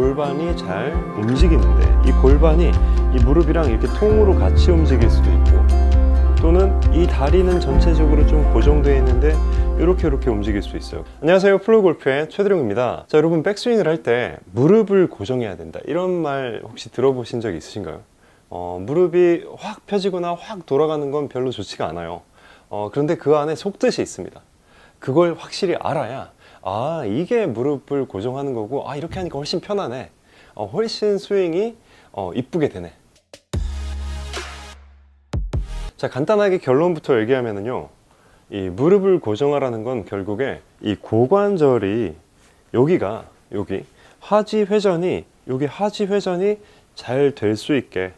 골반이 잘 움직이는데 이 골반이 이 무릎이랑 이렇게 통으로 같이 움직일 수도 있고 또는 이 다리는 전체적으로 좀 고정되어 있는데 이렇게 이렇게 움직일 수 있어요. 안녕하세요. 플로골프의 최드룡입니다. 자, 여러분 백스윙을 할 때 무릎을 고정해야 된다. 이런 말 혹시 들어보신 적 있으신가요? 어, 무릎이 확 펴지거나 확 돌아가는 건 별로 좋지가 않아요. 어, 그런데 그 안에 속뜻이 있습니다. 그걸 확실히 알아야 아 이게 무릎을 고정하는 거고 아 이렇게 하니까 훨씬 편하네. 어, 훨씬 스윙이 어, 이쁘게 되네. 자 간단하게 결론부터 얘기하면은요 이 무릎을 고정하라는 건 결국에 이 고관절이 여기가 여기 하지 회전이 여기 하지 회전이 잘 될 수 있게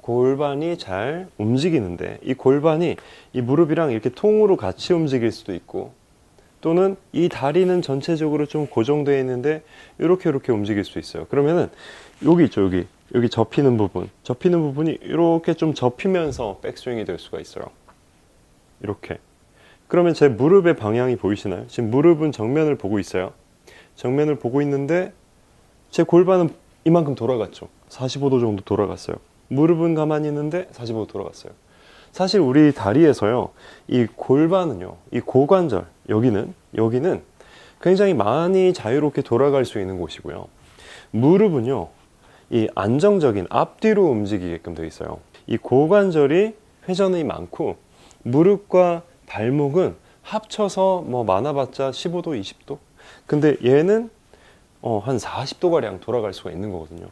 골반이 잘 움직이는데 이 골반이 이 무릎이랑 이렇게 통으로 같이 움직일 수도 있고 또는 이 다리는 전체적으로 좀 고정되어 있는데 이렇게 이렇게 움직일 수 있어요. 그러면은 여기 있죠 여기 여기 접히는 부분 접히는 부분이 이렇게 좀 접히면서 백스윙이 될 수가 있어요. 이렇게 그러면 제 무릎의 방향이 보이시나요? 지금 무릎은 정면을 보고 있어요. 정면을 보고 있는데 제 골반은 이만큼 돌아갔죠. 45도 정도 돌아갔어요. 무릎은 가만히 있는데 45도 돌아갔어요. 사실 우리 다리에서요, 이 골반은요, 이 고관절, 여기는, 여기는 굉장히 많이 자유롭게 돌아갈 수 있는 곳이고요. 무릎은요, 이 안정적인 앞뒤로 움직이게끔 되어 있어요. 이 고관절이 회전이 많고, 무릎과 발목은 합쳐서 뭐 많아봤자 15도, 20도? 근데 얘는 어, 한 40도 가량 돌아갈 수가 있는 거거든요.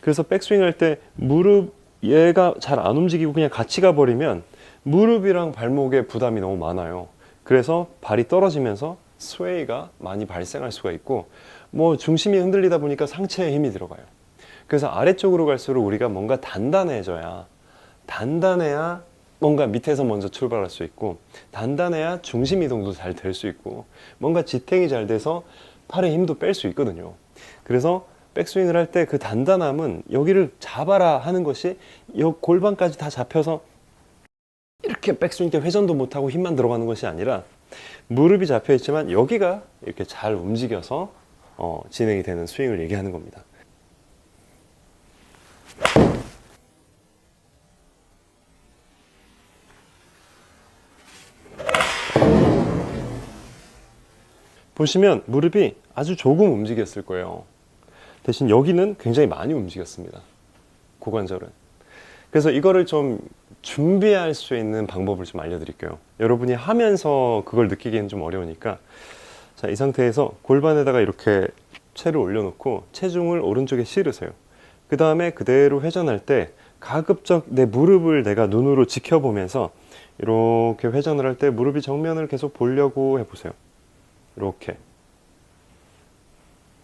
그래서 백스윙 할 때 무릎 얘가 잘 안 움직이고 그냥 같이 가버리면 무릎이랑 발목에 부담이 너무 많아요. 그래서 발이 떨어지면서 스웨이가 많이 발생할 수가 있고 뭐 중심이 흔들리다 보니까 상체에 힘이 들어가요. 그래서 아래쪽으로 갈수록 우리가 뭔가 단단해져야 단단해야 뭔가 밑에서 먼저 출발할 수 있고 단단해야 중심 이동도 잘 될 수 있고 뭔가 지탱이 잘 돼서 팔에 힘도 뺄 수 있거든요. 그래서 백스윙을 할 때 그 단단함은 여기를 잡아라 하는 것이 이 골반까지 다 잡혀서 이렇게 백스윙 때 회전도 못하고 힘만 들어가는 것이 아니라 무릎이 잡혀 있지만 여기가 이렇게 잘 움직여서 어, 진행이 되는 스윙을 얘기하는 겁니다. 보시면 무릎이 아주 조금 움직였을 거예요. 대신 여기는 굉장히 많이 움직였습니다. 고관절은. 그래서 이거를 좀 준비할 수 있는 방법을 좀 알려드릴게요. 여러분이 하면서 그걸 느끼기는 좀 어려우니까 자, 이 상태에서 골반에다가 이렇게 채를 올려놓고 체중을 오른쪽에 실으세요. 그 다음에 그대로 회전할 때 가급적 내 무릎을 내가 눈으로 지켜보면서 이렇게 회전을 할 때 무릎이 정면을 계속 보려고 해보세요. 이렇게.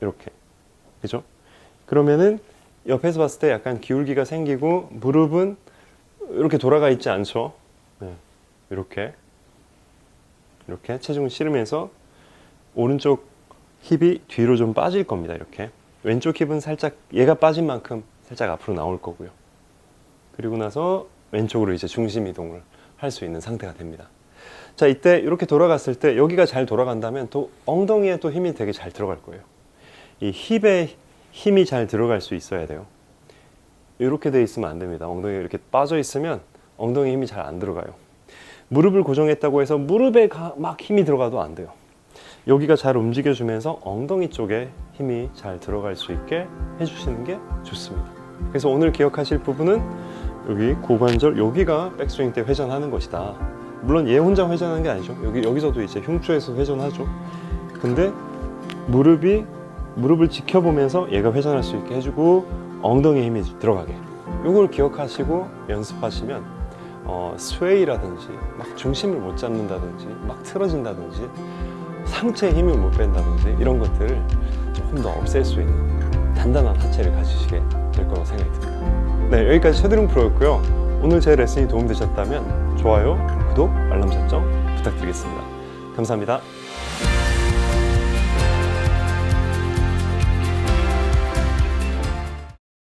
이렇게. 그죠? 그러면은 옆에서 봤을 때 약간 기울기가 생기고 무릎은 이렇게 돌아가 있지 않죠? 네. 이렇게. 이렇게 체중을 실으면서 오른쪽 힙이 뒤로 좀 빠질 겁니다. 이렇게. 왼쪽 힙은 살짝 얘가 빠진 만큼 살짝 앞으로 나올 거고요. 그리고 나서 왼쪽으로 이제 중심 이동을 할 수 있는 상태가 됩니다. 자, 이때 이렇게 돌아갔을 때 여기가 잘 돌아간다면 또 엉덩이에 또 힘이 되게 잘 들어갈 거예요. 이 힙에 힘이 잘 들어갈 수 있어야 돼요. 이렇게 돼 있으면 안 됩니다. 엉덩이 이렇게 빠져 있으면 엉덩이 힘이 잘 안 들어가요. 무릎을 고정했다고 해서 무릎에 가- 막 힘이 들어가도 안 돼요. 여기가 잘 움직여주면서 엉덩이 쪽에 힘이 잘 들어갈 수 있게 해주시는 게 좋습니다. 그래서 오늘 기억하실 부분은 여기 고관절 여기가 백스윙 때 회전하는 것이다. 물론 얘 혼자 회전하는 게 아니죠. 여기 여기서도 이제 흉추에서 회전하죠. 근데 무릎이 무릎을 지켜보면서 얘가 회전할 수 있게 해주고 엉덩이 힘이 들어가게. 이걸 기억하시고 연습하시면 어, 스웨이라든지 막 중심을 못 잡는다든지 막 틀어진다든지 상체에 힘을 못 뺀다든지 이런 것들을 조금 더 없앨 수 있는 단단한 하체를 가지시게 될 거라고 생각이 듭니다. 네, 여기까지 최드룡 프로였고요. 오늘 제 레슨이 도움되셨다면 좋아요, 구독, 알람 설정 부탁드리겠습니다. 감사합니다.